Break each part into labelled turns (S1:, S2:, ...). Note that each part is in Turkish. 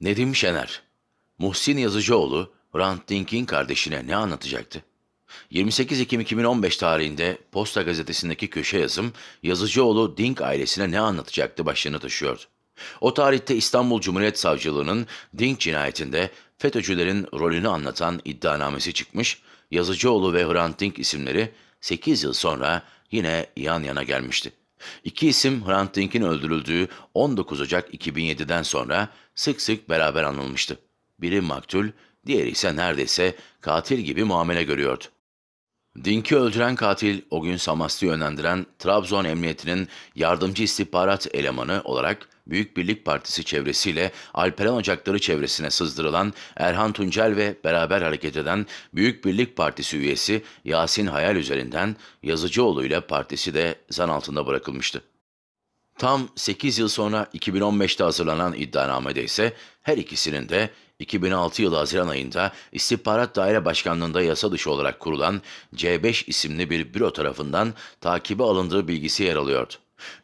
S1: Nedim Şener, Muhsin Yazıcıoğlu, Hrant Dink'in kardeşine ne anlatacaktı? 28 Ekim 2015 tarihinde Posta Gazetesi'ndeki köşe yazım, Yazıcıoğlu Dink ailesine ne anlatacaktı başlığını taşıyordu. O tarihte İstanbul Cumhuriyet Savcılığı'nın Dink cinayetinde FETÖ'cülerin rolünü anlatan iddianamesi çıkmış, Yazıcıoğlu ve Hrant Dink isimleri 8 yıl sonra yine yan yana gelmişti. İki isim Hrant Dink'in öldürüldüğü 19 Ocak 2007'den sonra sık sık beraber anılmıştı. Biri maktul, diğeri ise neredeyse katil gibi muamele görüyordu. Dink'i öldüren katil o gün Samast'ı yönlendiren Trabzon Emniyeti'nin yardımcı istihbarat elemanı olarak Büyük Birlik Partisi çevresiyle Alperen Ocakları çevresine sızdırılan Erhan Tuncel ve beraber hareket eden Büyük Birlik Partisi üyesi Yasin Hayal üzerinden Yazıcıoğlu ile partisi de zan altında bırakılmıştı. Tam 8 yıl sonra 2015'te hazırlanan iddianamede ise her ikisinin de 2006 yılı Haziran ayında İstihbarat Daire Başkanlığı'nda yasa dışı olarak kurulan C5 isimli bir büro tarafından takibe alındığı bilgisi yer alıyordu.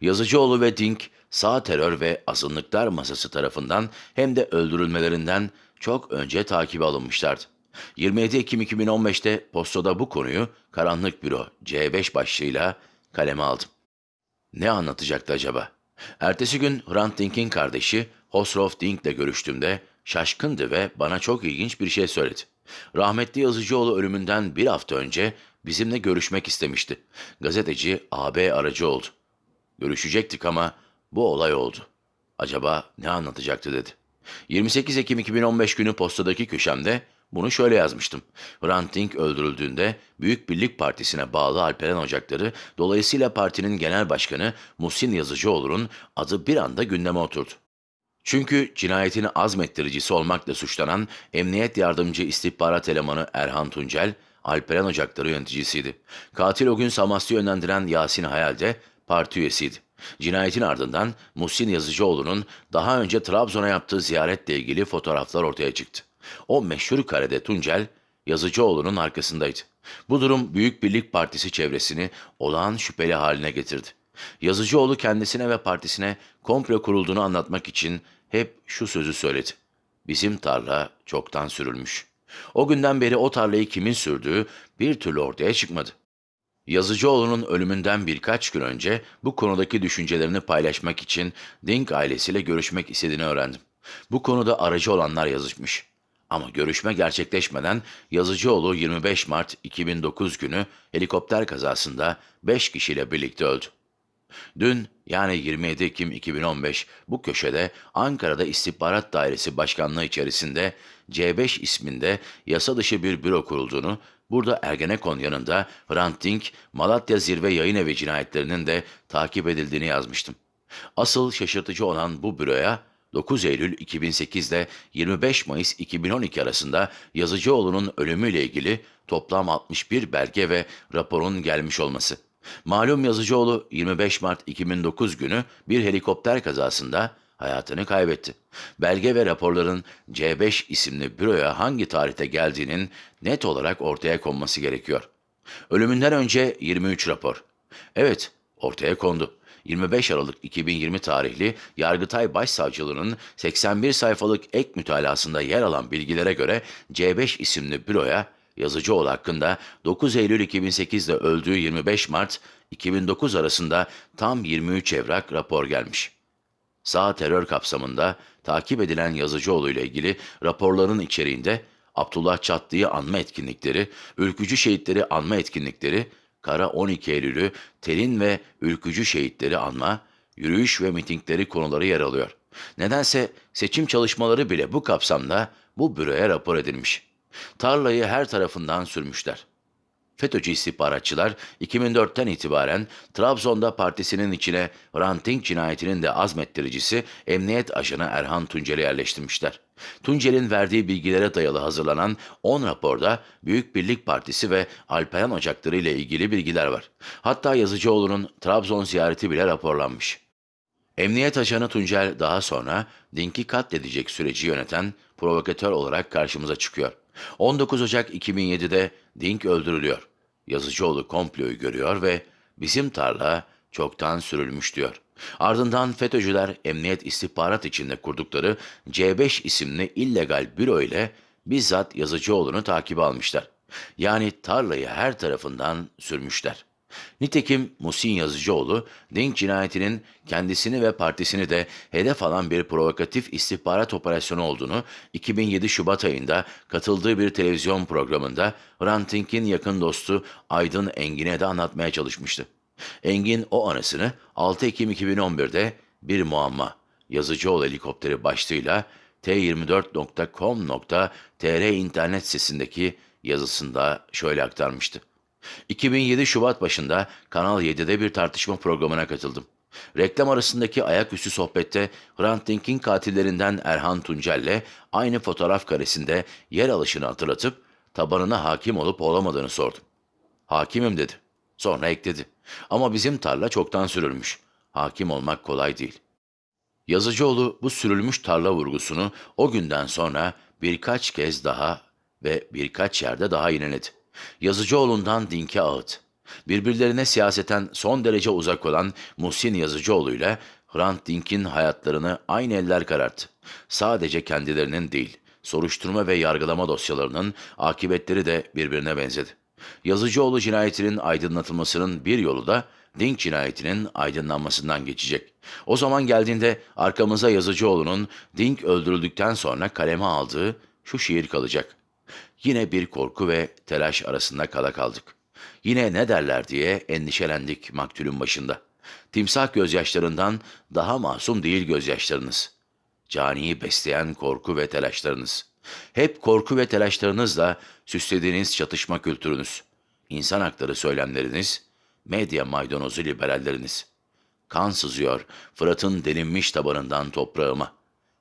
S1: Yazıcıoğlu ve Dink sağ terör ve azınlıklar masası tarafından hem de öldürülmelerinden çok önce takibe alınmışlardı. 27 Ekim 2015'te Posta'da bu konuyu Karanlık Büro C5 başlığıyla kaleme aldım. Ne anlatacaktı acaba? Ertesi gün Hrant Dink'in kardeşi Hosrof Dink'le görüştüğümde şaşkındı ve bana çok ilginç bir şey söyledi. Rahmetli Yazıcıoğlu ölümünden bir hafta önce bizimle görüşmek istemişti. Gazeteci AB aracı oldu. Görüşecektik ama bu olay oldu. Acaba ne anlatacaktı dedi. 28 Ekim 2015 günü postadaki köşemde bunu şöyle yazmıştım. Hrant Dink öldürüldüğünde Büyük Birlik Partisi'ne bağlı Alperen Ocakları, dolayısıyla partinin genel başkanı Muhsin Yazıcıoğlu'nun adı bir anda gündeme oturdu. Çünkü cinayetini azmettiricisi olmakla suçlanan Emniyet Yardımcı İstihbarat Elemanı Erhan Tuncel, Alperen Ocakları yöneticisiydi. Katil o gün Samast'ı yönlendiren Yasin Hayal de parti üyesiydi. Cinayetin ardından Muhsin Yazıcıoğlu'nun daha önce Trabzon'a yaptığı ziyaretle ilgili fotoğraflar ortaya çıktı. O meşhur karede Tuncel, Yazıcıoğlu'nun arkasındaydı. Bu durum Büyük Birlik Partisi çevresini olağan şüpheli haline getirdi. Yazıcıoğlu kendisine ve partisine komplo kurulduğunu anlatmak için hep şu sözü söyledi. Bizim tarla çoktan sürülmüş. O günden beri o tarlayı kimin sürdüğü bir türlü ortaya çıkmadı. Yazıcıoğlu'nun ölümünden birkaç gün önce bu konudaki düşüncelerini paylaşmak için Dink ailesiyle görüşmek istediğini öğrendim. Bu konuda aracı olanlar yazışmış. Ama görüşme gerçekleşmeden Yazıcıoğlu 25 Mart 2009 günü helikopter kazasında 5 kişiyle birlikte öldü. Dün yani 27 Ekim 2015 bu köşede Ankara'da İstihbarat Dairesi Başkanlığı içerisinde C5 isminde yasa dışı bir büro kurulduğunu, burada Ergenekon yanında Hrant Dink, Malatya Zirve Yayın Evi cinayetlerinin de takip edildiğini yazmıştım. Asıl şaşırtıcı olan bu büroya 9 Eylül 2008'de 25 Mayıs 2012 arasında Yazıcıoğlu'nun ölümüyle ilgili toplam 61 belge ve raporun gelmiş olması. Malum Yazıcıoğlu 25 Mart 2009 günü bir helikopter kazasında hayatını kaybetti. Belge ve raporların C5 isimli büroya hangi tarihte geldiğinin net olarak ortaya konması gerekiyor. Ölümünden önce 23 rapor. Evet, ortaya kondu. 25 Aralık 2020 tarihli Yargıtay Başsavcılığının 81 sayfalık ek mütalasında yer alan bilgilere göre C5 isimli büroya Yazıcıoğlu hakkında 9 Eylül 2008'de öldüğü 25 Mart 2009 arasında tam 23 evrak rapor gelmiş. Sağ terör kapsamında takip edilen Yazıcıoğlu ile ilgili raporların içeriğinde Abdullah Çatlı'yı anma etkinlikleri, ülkücü şehitleri anma etkinlikleri, Kara 12 Eylül'ü terin ve ülkücü şehitleri anma, yürüyüş ve mitingleri konuları yer alıyor. Nedense seçim çalışmaları bile bu kapsamda bu büroya rapor edilmiş. Tarlayı her tarafından sürmüşler. FETÖ'cü istihbaratçılar 2004'ten itibaren Trabzon'da partisinin içine Hrant Dink cinayetinin de azmettiricisi Emniyet Ajanı Erhan Tuncel'i yerleştirmişler. Tuncel'in verdiği bilgilere dayalı hazırlanan 10 raporda Büyük Birlik Partisi ve Alperen Ocakları ile ilgili bilgiler var. Hatta Yazıcıoğlu'nun Trabzon ziyareti bile raporlanmış. Emniyet ajanı Tuncel daha sonra Dink'i katledecek süreci yöneten provokatör olarak karşımıza çıkıyor. 19 Ocak 2007'de Dink öldürülüyor. Yazıcıoğlu komployu görüyor ve bizim tarla çoktan sürülmüş diyor. Ardından FETÖ'cüler emniyet istihbarat içinde kurdukları C5 isimli illegal büro ile bizzat Yazıcıoğlu'nu takibe almışlar. Yani tarlayı her tarafından sürmüşler. Nitekim Muhsin Yazıcıoğlu, Dink cinayetinin kendisini ve partisini de hedef alan bir provokatif istihbarat operasyonu olduğunu 2007 Şubat ayında katıldığı bir televizyon programında Hrant Dink'in yakın dostu Aydın Engin'e de anlatmaya çalışmıştı. Engin o anısını 6 Ekim 2011'de bir muamma Yazıcıoğlu helikopteri başlığıyla t24.com.tr internet sitesindeki yazısında şöyle aktarmıştı. 2007 Şubat başında Kanal 7'de bir tartışma programına katıldım. Reklam arasındaki ayaküstü sohbette Hrant Dink'in katillerinden Erhan Tuncel'le aynı fotoğraf karesinde yer alışını hatırlatıp tabanına hakim olup olamadığını sordum. Hakimim dedi. Sonra ekledi. Ama bizim tarla çoktan sürülmüş. Hakim olmak kolay değil. Yazıcıoğlu bu sürülmüş tarla vurgusunu o günden sonra birkaç kez daha ve birkaç yerde daha yineledi. Yazıcıoğlu'ndan Dink'e ağıt. Birbirlerine siyaseten son derece uzak olan Muhsin Yazıcıoğlu ile Hrant Dink'in hayatlarını aynı eller kararttı. Sadece kendilerinin değil, soruşturma ve yargılama dosyalarının akıbetleri de birbirine benzedi. Yazıcıoğlu cinayetinin aydınlatılmasının bir yolu da Dink cinayetinin aydınlanmasından geçecek. O zaman geldiğinde arkamıza Yazıcıoğlu'nun Dink öldürüldükten sonra kaleme aldığı şu şiir kalacak. Yine bir korku ve telaş arasında kala kaldık. Yine ne derler diye endişelendik maktulün başında. Timsah gözyaşlarından daha masum değil gözyaşlarınız. Caniyi besleyen korku ve telaşlarınız. Hep korku ve telaşlarınızla süslediğiniz çatışma kültürünüz. İnsan hakları söylemleriniz, medya maydanozu liberalleriniz. Kan sızıyor Fırat'ın delinmiş tabanından toprağıma.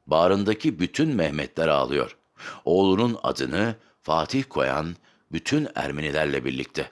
S1: Bağrındaki bütün Mehmetler ağlıyor. Oğlunun adını Fatih koyan bütün Ermenilerle birlikte.